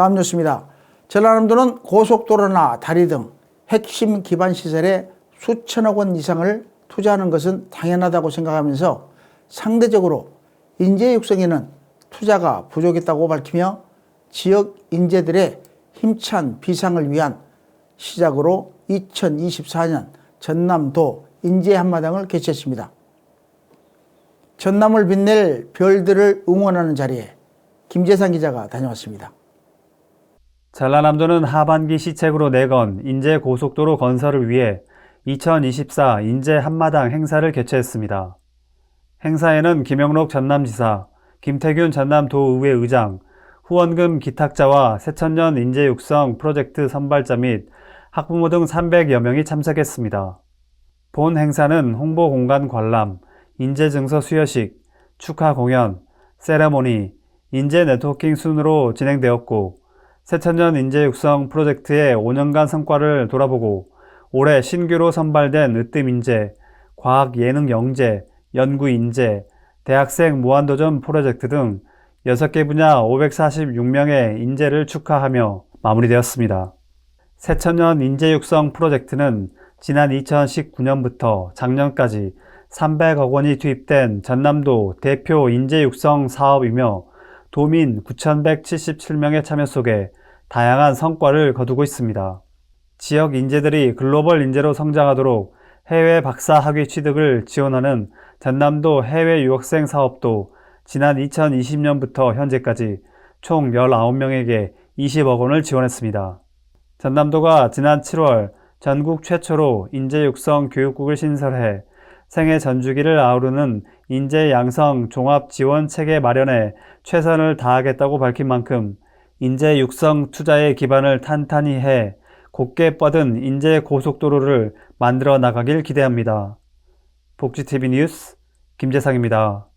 다음 뉴스입니다. 전라남도는 고속도로나 다리 등 핵심 기반 시설에 수천억 원 이상을 투자하는 것은 당연하다고 생각하면서 상대적으로 인재 육성에는 투자가 부족했다고 밝히며 지역 인재들의 힘찬 비상을 위한 시작으로 2024년 전남도 인재 한마당을 개최했습니다. 전남을 빛낼 별들을 응원하는 자리에 김재상 기자가 다녀왔습니다. 전라남도는 하반기 시책으로 내건 인제 고속도로 건설을 위해 2024 인제 한마당 행사를 개최했습니다. 행사에는 김영록 전남지사, 김태균 전남도의회 의장, 후원금 기탁자와 새천년 인재 육성 프로젝트 선발자 및 학부모 등 300여 명이 참석했습니다. 본 행사는 홍보 공간 관람, 인재 증서 수여식, 축하 공연, 세레모니, 인재 네트워킹 순으로 진행되었고, 새천년 인재 육성 프로젝트의 5년간 성과를 돌아보고 올해 신규로 선발된 으뜸 인재, 과학 예능 영재, 연구 인재, 대학생 무한도전 프로젝트 등 6개 분야 546명의 인재를 축하하며 마무리되었습니다. 새천년 인재 육성 프로젝트는 지난 2019년부터 작년까지 300억 원이 투입된 전남도 대표 인재 육성 사업이며 도민 9,177명의 참여 속에 다양한 성과를 거두고 있습니다. 지역 인재들이 글로벌 인재로 성장하도록 해외 박사 학위 취득을 지원하는 전남도 해외 유학생 사업도 지난 2020년부터 현재까지 총 19명에게 20억 원을 지원했습니다. 전남도가 지난 7월 전국 최초로 인재 육성 교육국을 신설해 생애 전주기를 아우르는 인재 양성 종합 지원 체계 마련에 최선을 다하겠다고 밝힌 만큼 인재 육성 투자의 기반을 탄탄히 해 곧게 뻗은 인재 고속도로를 만들어 나가길 기대합니다. 복지TV 뉴스 김재상입니다.